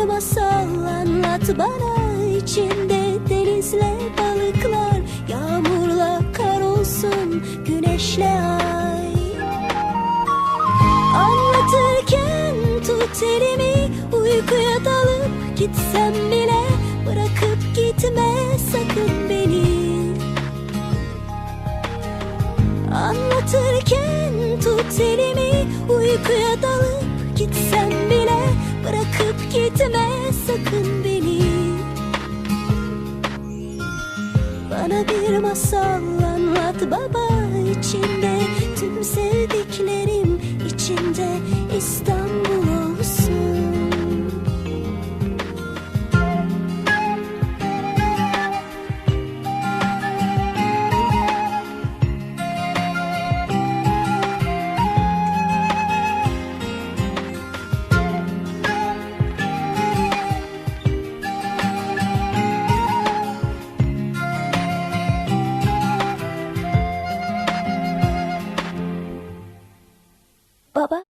bir masal anlat bana içinde denizle balıklar Yağmurla kar olsun güneşle ay. Anlatırken tut elimi Uykuya dalıp gitsem bile Bırakıp gitme sakın beni. Anlatırken tut elimi Uykuya dalıp Gitme sakın beni. Bana bir masal anlat baba içinde. Tüm sevdiklerim içinde. İstanbul Baba